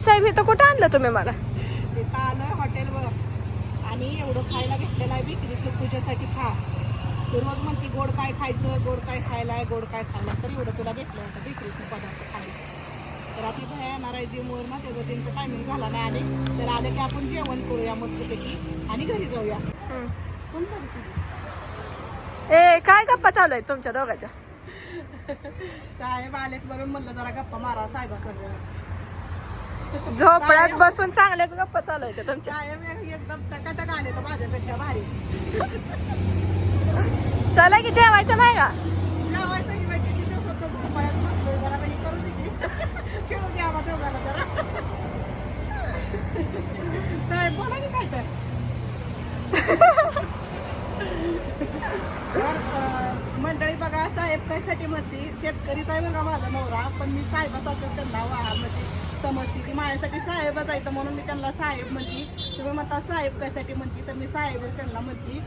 साहेब इथं कुठं आणलं तुम्ही मला? तिथं आलं हॉटेलवर. आणि एवढं खायला घेतलेलं आहे विक्रीचं तुझ्यासाठी खा. तू रोज म्हणती गोड काय खायचं? गोड काय खायला आहे गोड काय खायला तर एवढं तुला घेतलं होतं विक्रीचं पदार्थ खायला. तर आपली भया येणार आहे जिमवर ना त्याचं त्यांचं टायमिंग झाला नाही आले तर आलं की आपण जेवण करूया मस्तपैकी आणि घरी जाऊया. कोण? ए काय गप्पा चालू आहेत तुमच्या दोघांच्या? साहेब आलेत म्हणून म्हणलं जरा गप्पा मारा साहेबाकडे. झोपड्यात बसून चांगल्याच गप्पा चालू आहेत तुमच्या. एकदम टकाटक आले तर माझ्यापेक्षा भारी. चला की जेवायचं नाही का? जेवायचं की बसलोय जरा बाई करू दे. की. खेळू द्या आम्हा दोघांना जरा. साहेब बोला की काय तर. मंडळी बघा साहेब कशासाठी म्हणते शेतकरीच आहे बघा माझा नवरा पण मी साहेबासारखं त्यांना वाहा म्हणजे समजते ती माझ्यासाठी साहेबच आहे तर म्हणून मी त्यांना साहेब म्हणते. तुम्ही म्हणता साहेब कशासाठी? म्हणते. तर मी साहेबच त्यांना म्हणते.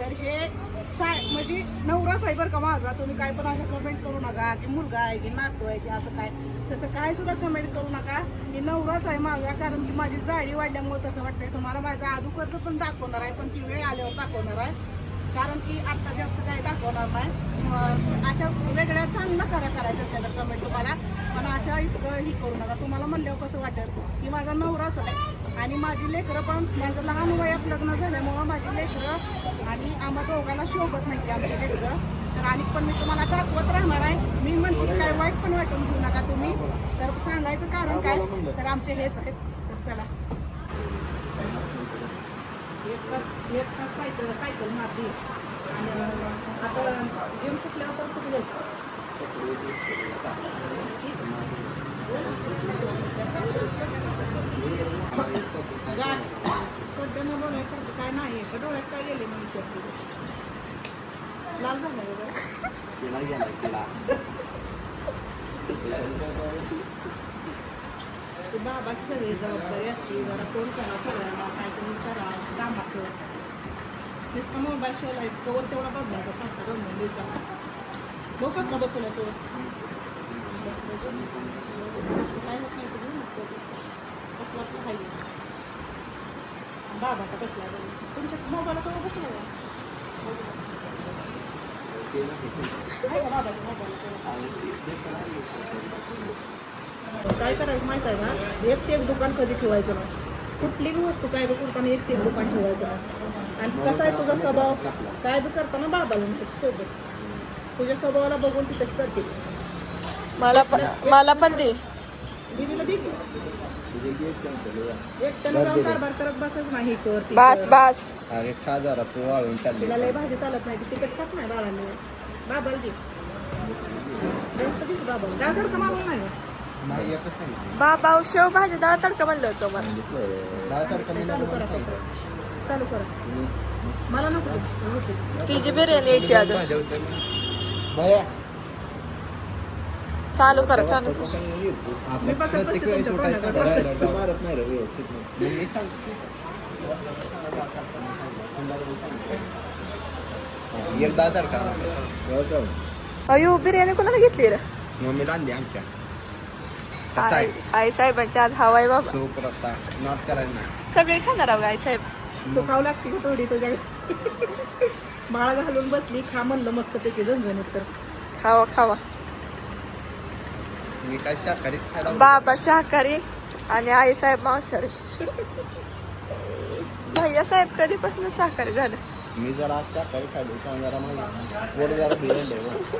तर हे म्हणजे साहेब म्हणजे नवराच आहे बरं का माझा. तुम्ही काय पण असं कमेंट करू नका. की मुलगा आहे की नातू आहे की असं काय. तसं काय सुद्धा कमेंट करू नका. की नवराच आहे माझा. कारण की माझी जाडी वाढल्यामुळे तसं वाटतंय. तुम्हाला माझा अगोदरचं पण दाखवणार आहे पण ती वेळ आल्यावर दाखवणार आहे. कारण की आता जास्त काही दाखवणार नाही. अशा वेगळ्या चांगल्या करा करायच्या असेल कमेंट तुम्हाला. पण अशा इतकं ही करू नका. तुम्हाला म्हणल्यावर कसं वाटेल? की माझा नवराच आहे. आणि माझी लेकरं पण माझं लहान वयात लग्न झाल्यामुळं माझी लेकरं आणि आम्हा दोघांना शोभत नाही आमची लेकरं. तर आणि पण मी तुम्हाला दाखवत राहणार आहे. मी म्हणते की काय वाईट पण वाटून घेऊ नका तुम्ही. तर सांगायचं कारण काय? तर आमचे हेच आहेत. तर चला. एक तास एक तास सायकल सायकल मारली आणि आता गेम सुटल्यावर पण कुठे जायचं गाठ सध्यानं काय नाही का डोळ्यात काय गेले मग विचारते लाल झालं बघा ते बाबाची सगळी जबाबदारी असते जरा फोन करा सगळ्यांना काहीतरी करा कामाचं नुसतं मोबाईल शोला कवर तेवढा बदलायचा सात दोन दोन दिवसाला बघ कसला बसवला तो काय होत नाही तुझं कसला आपला खाली बाबाचा कसला बघ. तुमच्या मोबाईल कवर बसला का? आहे का बाबाच्या मोबाईलला काय करायचं माहीत आहे का? एक ते एक दुकान कधी ठेवायचं नाही. कुठलीही वस्तू काय बी करताना एक ते एक दुकान ठेवायचं नाही. आणि कसा आहे तुझा स्वभाव? काय बी करताना बाबाला म्हणते सोबत. तुझ्या स्वभावाला बघून तिथेच करते. मला पण मला पण दे. दीदीला दे की. एकट्यानं जाऊन कारभार करत बसच नाही कर ती बास कर. बास. अरे खा जरा तू वाळून चालली. तिला लय भाजी चालत नाही ती खात नाही बाळाने बाबाला दे. जास्त दे की बाबाला. डाळ तडका मागून नाही? नाही एकच सांगितलं. बाबा शेव भाजी डाळ तडका म्हणलं होतं मला. दहा तारखा मी चालू करा. चालू मला नको. तिची बिर्याणी यायची अजून. भया चालू करा चालू आपल्या प्रत्येक वेळेस उठायचं मग मी सांगतो. एक दहा तारखा अयो बिर्याणी कोणाला घेतली रे? मम्मी आणली आमच्या. कसं आई आहे आई साहेबांच्या आज हवाय बाबा. सूप नॉट सगळे खाणार आहो आई साहेब तू खाऊ लागते का थोडी तुझ्या? माळ घालून बसली खा म्हणलं मस्त पैकी झणझणीत तर. खावा खावा. मी काय शाकाहारीच खायला बाबा शाकाहारी आणि आई साहेब मांसाहारी. भैया साहेब कधीपासून शाकाहारी झालं? मी जरा शाकाहारी खायलो जरा पोट जरा हो.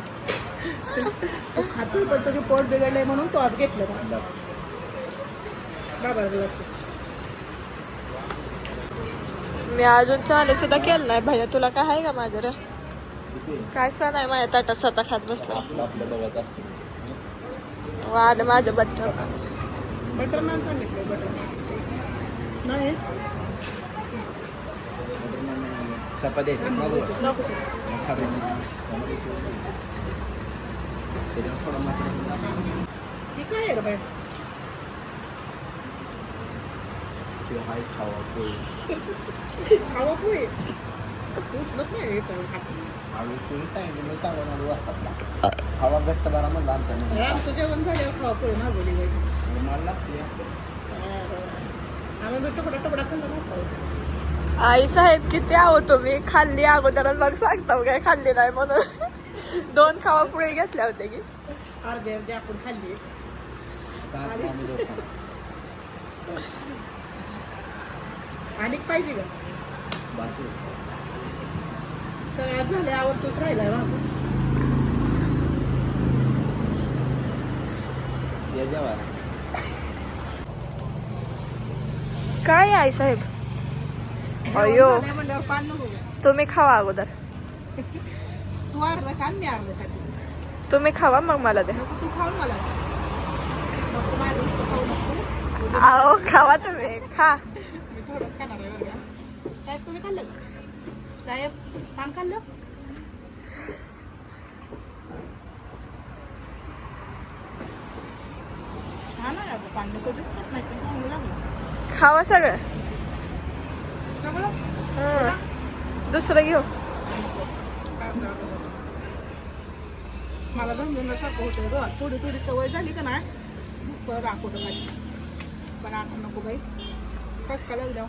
तू खातो पण तुझे पोट बिघडलंय म्हणून तो आज घेतलं. बाबा मी अजून चालू सुद्धा केलं नाही. भैया तुला काय आहे का माझं रे? काय सण आहे माझ्या ताटात? स्वतः खात बसला. वाद माझं बट्ट बटर नान सांगितलं बटर नाही? चपाती आहे, मागव. नको ते. खातो. त्याच्यावर थोडा मसाला हे काय आहे रे बाई? ते हाय खावा पोळी खावा पोहे? उचलत नाही हे काय खात. आणि तुम्ही सांगितलं मी सांगून वाजतात खावा घट्ट बारा म्हणलं आमच्या आमचं जेवण झाल्यावर खावा पोहे मागवली बाई. मला लागते म्हणून तुकडा तुकडा खाल्ला नसता आई साहेब किती आहो तुम्ही? खाल्ली अगोदर मग सांगता काय खाल्ली नाही म्हणून. दोन खावा पुढे घेतल्या होत्या की? अर्धे अर्धे आपण खाल्ली. आता आम्ही दोघं खाऊ. आणि पाहिजे का? सगळ्यात झाले आवडतोच राहिला जेवायला. काय आई साहेब? अयो? तुम्ही खावा अगोदर. तू अर्ध खा मी अर्ध खाते तुम्ही खावा मग मला द्या. तू मला. खाऊ नको. अहो खावा तुम्ही. खा. मी थोडं खाणार आहे बरं का. साहेब तुम्ही खाल्लं का? साहेब पान खाल्लं? छान आहे अगं पान मी कधीच खात नाही पण चांगलं लागलं खावा सगळं. सगळं? हं. दुसरं घेऊ. मला धंद्याला सारखं होतं ग थोडी थोडी सवय झाली का नाही भूक राखवतं माझी पण आता नको बाई. कस का लागल्या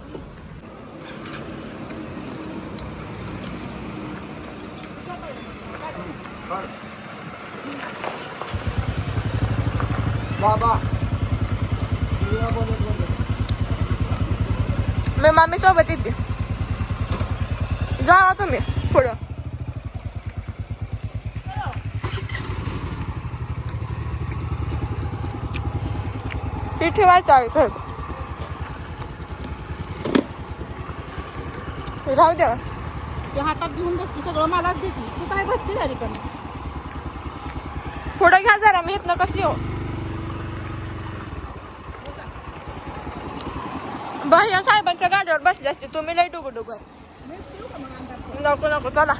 बाबा. मी मामी सोबत येते. जा तुम्ही पुढं. ती ठेवायचं आहे साहेब राहू द्या. ते हातात घेऊन बसते सगळं मलाच देते. तू काय बसते झाली पण? पुढं घ्या जरा मी इथनं कशी येऊ? भैया साहेबांच्या गाडीवर बसली असते. तुम्ही लई डुगू डुगू मी ठेवू का मग अंदाज नको नको चला.